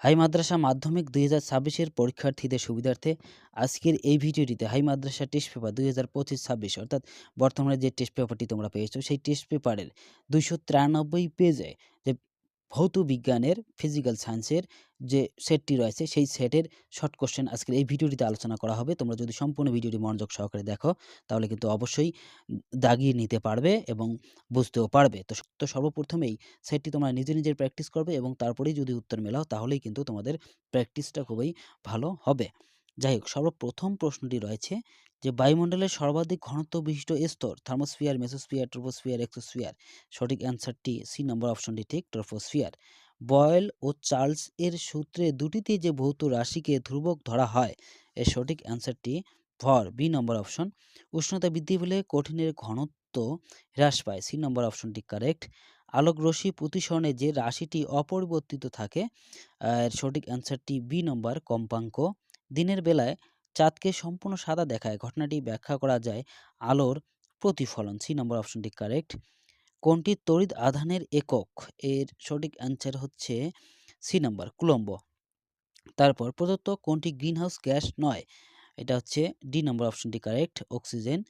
High মাদ্রাসা মাধ্যমিক দুই হাজার ছাব্বিশের পরীক্ষার্থীদের সুবিধার্থে আজকের এই ভিডিওটিতে হাই মাদ্রাসা টেস্ট পেপার দুই হাজার পঁচিশ ছাব্বিশ, অর্থাৎ বর্তমানে যে টেস্ট পেপারটি তোমরা পেয়েছ, সেই টেস্ট পেপারের দুইশো তিরানব্বই পেজে যে ভৌত বিজ্ঞানের ফিজিক্যাল সায়েন্সের যে সেটটি রয়েছে, সেই সেটের শর্ট কোশ্চেন আজকের এই ভিডিওটিতে আলোচনা করা হবে। তোমরা যদি সম্পূর্ণ ভিডিওটি মনোযোগ সহকারে দেখো, তাহলে কিন্তু অবশ্যই দাগিয়ে নিতে পারবে এবং বুঝতেও পারবে। তো তো সর্বপ্রথমেই সেটটি তোমরা নিজে নিজের প্র্যাকটিস করবে এবং তারপরেই যদি উত্তর মেলাও, তাহলেই কিন্তু তোমাদের প্র্যাকটিসটা খুবই ভালো হবে। যাই হোক সর্বপ্রথম প্রশ্নটি রয়েছে যে, বায়ুমণ্ডলের সর্বাধিক ঘনত্ব বিশিষ্ট স্তর থার্মোস্ফিয়ার, মেসোস্ফিয়ার, ট্রোপোস্ফিয়ার, এক্সোস্ফিয়ার? সঠিক অ্যান্সারটি সি নম্বর অপশনটি ঠিক, ট্রোপোস্ফিয়ার। বয়েল ও চার্লস এর সূত্রে দুটিতে যে ভৌত রাশিকে ধ্রুবক ধরা হয়, এর সঠিক অ্যান্সারটি ভর বি নম্বর অপশন উষ্ণতা বৃদ্ধি পেলে কঠিনের ঘনত্ব হ্রাস পায় সি নম্বর অপশনটি কারেক্ট আলোক রশ্মি প্রতিসরণে যে রাশিটি অপরিবর্তিত থাকে এর সঠিক অ্যান্সারটি বি নম্বর কম্পাঙ্ক। দিনের বেলায় চাঁদকে সম্পূর্ণ সাদা দেখায়। ঘটনাটি ব্যাখ্যা করা যায় আলোর প্রতিফলন। সি নম্বর অপশনটি কারেক্ট। কোনটি তড়িৎ আধানের একক? এর সঠিক অ্যান্সার হচ্ছে সি নাম্বার, কুলম্ব। তারপর, প্রদত্ত কোনটি গ্রিনহাউস গ্যাস নয়? এটা হচ্ছে ডি নম্বর অপশনটি কারেক্ট, অক্সিজেন।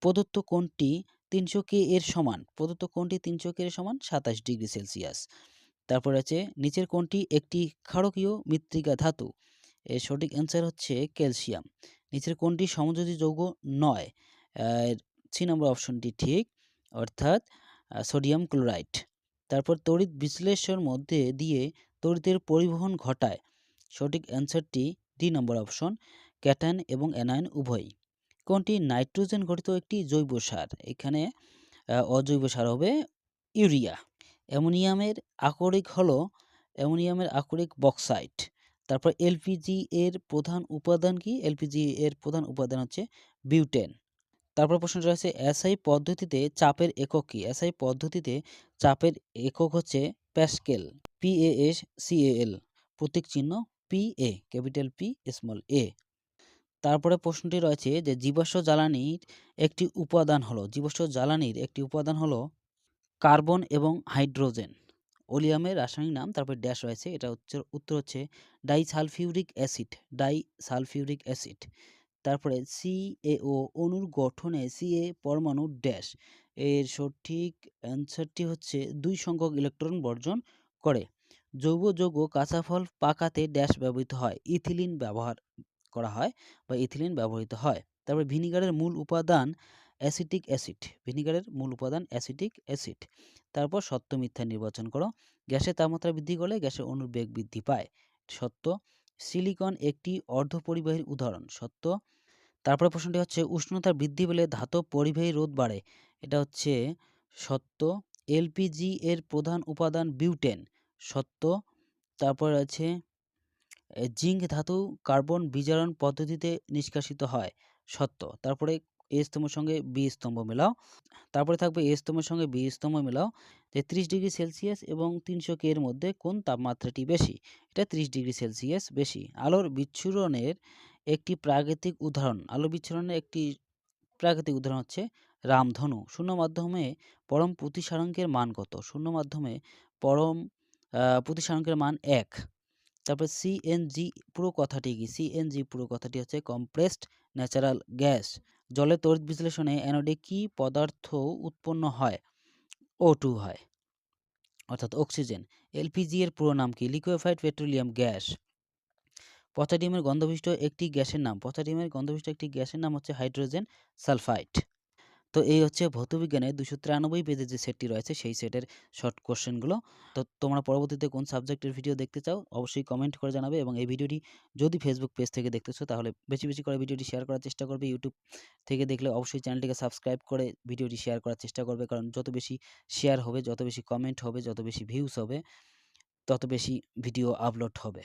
প্রদত্ত কোনটি তিনশো কে এর সমান? প্রদত্ত কোনটি তিনশো কে এর সমান? সাতাশ ডিগ্রি সেলসিয়াস। তারপর আছে, নিচের কোনটি একটি ক্ষারকীয় মৃত্তিকা ধাতু? এর সঠিক অ্যান্সার হচ্ছে ক্যালসিয়াম নিচের কোনটি সমযোজী যৌগ নয়? সি নম্বর অপশনটি ঠিক, অর্থাৎ সোডিয়াম ক্লোরাইড তারপর তড়িৎ বিশ্লেষণ মধ্যে দিয়ে তড়িতের পরিবহন ঘটায়। সঠিক অ্যান্সারটি ডি নম্বর অপশন ক্যাটায়ন এবং অ্যানায়ন উভয়ই। কোনটি নাইট্রোজেন গঠিত একটি জৈব সার? এখানে অজৈব সার হবে ইউরিয়া। অ্যামোনিয়ামের আকরিক হলো অ্যামোনিয়ামের আকরিক বক্সাইট। তারপর এলপিজি এর প্রধান উপাদান কি? এলপিজি এর প্রধান উপাদান হচ্ছে বিউটেন। তারপর প্রশ্নটা রয়েছে এসআই পদ্ধতিতে চাপের একক কি? এসআই পদ্ধতিতে চাপের একক হচ্ছে প্যাসকেল পিএএস সিএএল প্রতীক চিহ্ন P A, capital P, small A. তারপরে প্রশ্নটি রয়েছে যে জীবাশ্ম জ্বালানির একটি উপাদান হলো, জীবাশ্ম জ্বালানির একটি উপাদান হলো কার্বন এবং হাইড্রোজেন। ওলিয়ামের রাসায়নিক নাম, তারপর ড্যাশ রয়েছে, এটা হচ্ছে, উত্তর হচ্ছে ডাইসালফিউরিক অ্যাসিড ডাইসালফিউরিক অ্যাসিড তারপরে সিএও অণুর গঠনে সিএ পরমাণু ড্যাশ এর সঠিক অ্যান্সারটি হচ্ছে দুই সংখ্যক ইলেকট্রন বর্জন করে। জৈব যৌগ কাঁচা ফল পাকাতে ড্যাশ ব্যবহৃত হয় ইথিলিন ব্যবহার করা হয় বা ইথিলিন ব্যবহৃত হয়। তারপরে ভিনিগারের মূল উপাদান অ্যাসিটিক অ্যাসিড। ভিনিগারের মূল উপাদান অ্যাসিটিক অ্যাসিড। তারপর সত্য মিথ্যা নির্বাচন করো। গ্যাসের তাপমাত্রা বৃদ্ধি করলে গ্যাসের অণুর বেগ বৃদ্ধি পায়। সত্য, সিলিকন একটি অর্ধ অর্ধপরিবাহীর উদাহরণ। সত্য, তারপরে প্রশ্নটি হচ্ছে, উষ্ণতা বৃদ্ধি পেলে ধাতব পরিবাহী রোধ বাড়ে। এটা হচ্ছে, সত্য, এলপিজি এর প্রধান উপাদান বিউটেন। সত্য, তারপর আছে জিঙ্ক ধাতু কার্বন বিজারণ পদ্ধতিতে নিষ্কাশিত হয়। সত্য, তারপরে এ স্তম্ভের সঙ্গে বি স্তম্ভ মেলাও। তারপরে থাকবে এ স্তম্ভের সঙ্গে বি স্তম্ভ মেলাও, যে ত্রিশ ডিগ্রি সেলসিয়াস এবং তিনশো কে এর মধ্যে কোন তাপমাত্রাটি বেশি? এটা ত্রিশ ডিগ্রি সেলসিয়াস বেশি। আলোর বিচ্ছুরণের একটি প্রাকৃতিক উদাহরণ আলো বিচ্ছুরণের একটি প্রাকৃতিক উদাহরণ হচ্ছে রামধনু। শূন্য মাধ্যমে পরম প্রতিসারাঙ্কের মান কত? শূন্য মাধ্যমে পরম প্রতিসারাঙ্কের মান এক। তারপর সিএনজি পুরো কথাটি কি? সিএনজি পুরো কথাটি হচ্ছে কম্প্রেসড ন্যাচারাল গ্যাস জলের তড়িৎ বিশ্লেষণে অ্যানোডে কি পদার্থ উৎপন্ন হয়? ও টু হয়। অর্থাৎ অক্সিজেন এলপিজি এর পুরো নাম কি? লিকুইফাইড পেট্রোলিয়াম গ্যাস পচা ডিমের গন্ধবিষ্ট একটি গ্যাসের নাম পচা ডিমের গন্ধবিষ্ট একটি গ্যাসের নাম হচ্ছে হাইড্রোজেন সালফাইড তো এই হচ্ছে ভৌতবিজ্ঞানের দুশো তিরানব্বই পেজের যে সেটটি রয়েছে, সেই সেটের শর্ট কোশ্চেনগুলো। তো তোমরা পরবর্তীতে কোন সাবজেক্টের ভিডিও দেখতে চাও, অবশ্যই কমেন্ট করে জানাবে এবং এই ভিডিওটি যদি ফেসবুক পেজ থেকে দেখতেছো, তাহলে বেশি বেশি করে ভিডিওটি শেয়ার করার চেষ্টা করবে। ইউটিউব থেকে দেখলে অবশ্যই চ্যানেলটিকে সাবস্ক্রাইব করে ভিডিওটি শেয়ার করার চেষ্টা করবে। কারণ যত বেশি শেয়ার হবে, যত বেশি কমেন্ট হবে, যত বেশি ভিউজ হবে, তত বেশি ভিডিও আপলোড হবে।